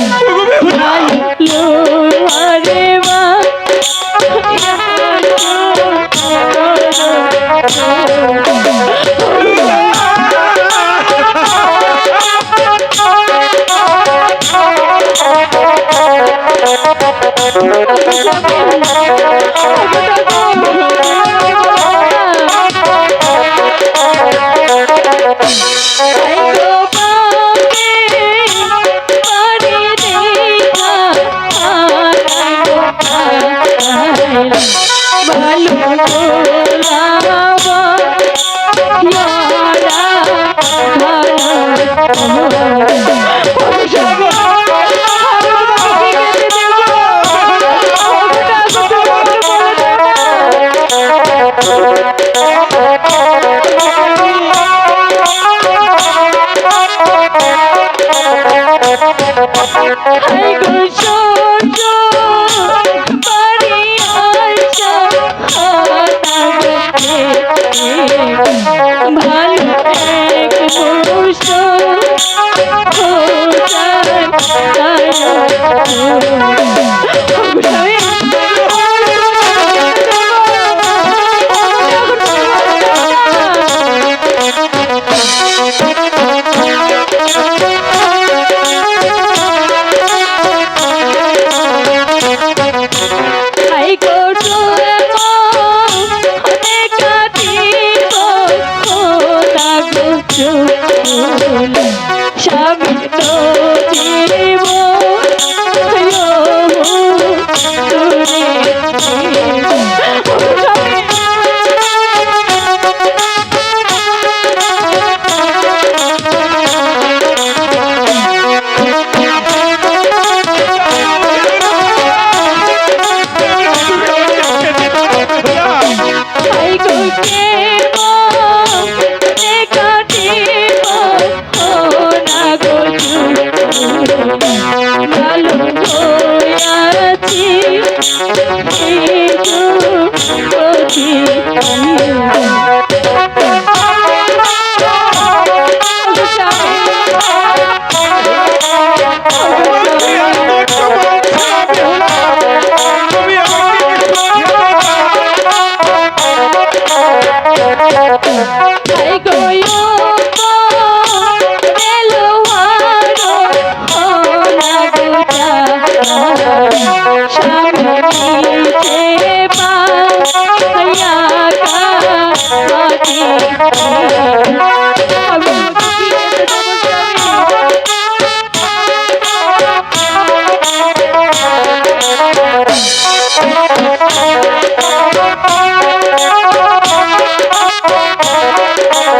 খানা গো আইলা স্বামী Hey,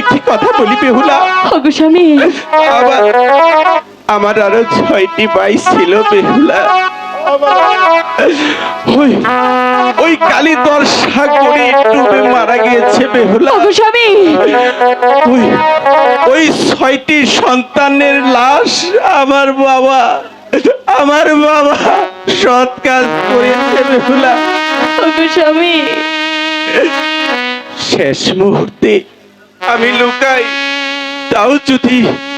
একটি কথা বলি বেহুলা? স্বামী। আমার আমার আরও ছয়টি ভাই ছিল বেহুলা। ওই ওই কালী দর্শা করে ডুবে মারা গিয়েছে বেহুলা। স্বামী। ওই ওই ছয়টি সন্তানের লাশ আমার বাবা আমার বাবা সৎ কাজ করেছে বেহুলা। স্বামী। শেষ মুহূর্তে আমি লুকাই। তাও যদি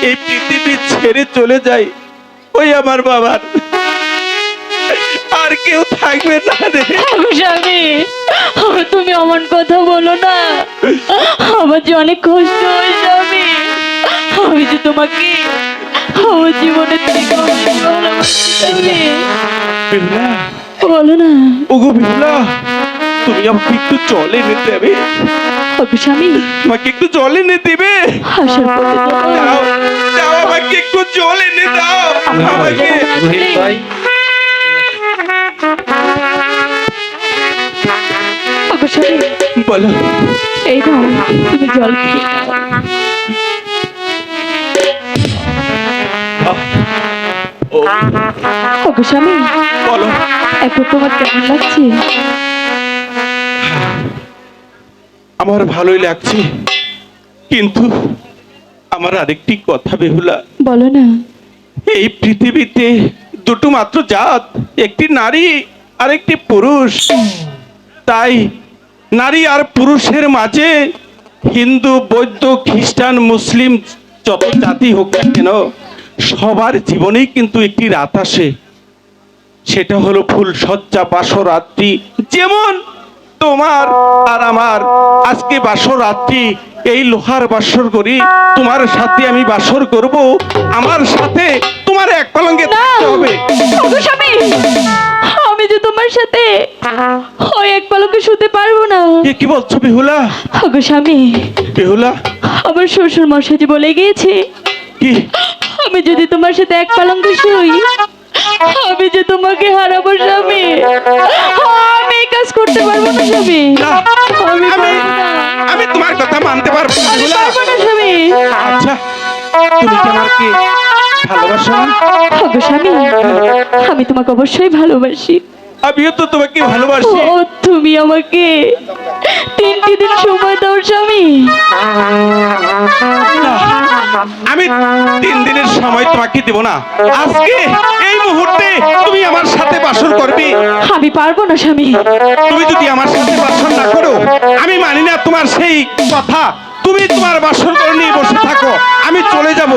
এই পৃথিবী ছেড়ে চলে যাই ওই আমার বাবার। আর কেউ থাকবে না রে। স্বামী তুমি অমন কথা বলো না। আমার যে অনেক কষ্ট হয় স্বামী। আমি যে তোমাকে আমার জীবনে বলো না। ওগো বিমলা তুমি আমাকে একটু চলে এনে দেবে? ওগো স্বামী। আমাকে একটু জল এনে দেবে। আসার পথে দাও দাও আমাকে একটু জল এনে দাও। আমাকে বলো। এই নাও তুমি জল খেয়ে নাও। স্বামী। বলো। এখন তোমার কেমন লাগছে? আমার ভালোই লাগছে। কিন্তু আমার আরেকটি কথা বেহুলা। বলো না। এই পৃথিবীতে দুটো মাত্র জাত একটি নারী আর একটি পুরুষ। তাই নারী আর পুরুষের মাঝে হিন্দু বৌদ্ধ খ্রিস্টান মুসলিম যত জাতি হোক না কেন সবার জীবনেই কিন্তু একটি রাত আসে। সেটা হলো ফুল সজ্জা বাসরাত্রি যেমন তোমার আর আমার। আজকে বাসরাত্রি এই লোহার বাসর করি তোমার সাথে আমি বাসর করব। আমার সাথে তোমার এক পালঙ্কে থাকতে হবে। আমি যে তোমার সাথে ওই এক পালকে শুতে পারব না। এ কি বলছো বেহুলা? ওগো স্বামী বেহুলা? আমার শ্বশুর মশাই বলে গিয়েছে কি? আমি যদি তোমার সাথে এক পালঙ্কে শুই আমি যে তোমাকে হারাবো স্বামী আমি কাজ করতে পারব না স্বামী। আমি আমি তোমার কথা মানতে পারব না আচ্ছা তুমি কি আমাকে ভালোবাসো স্বামী আমি তোমাকে অবশ্যই ভালোবাসি। আমিও তো তোমাকে ভালোবাসি। ও তুমি আমাকে তিনটি দিন সময় দাও স্বামী। আমি তিন দিনের সময় তোমাকে দেব না। আজকে এই মুহূর্তে তুমি আমার সাথে বাসন করবে। আমি পারব না স্বামী। তুমি যদি আমার সাথে বাসন না করো আমি মানি না তোমার সেই কথা। তুমি তোমার বাসন করে নিয়ে বসে থাকো আমি চলে যাব।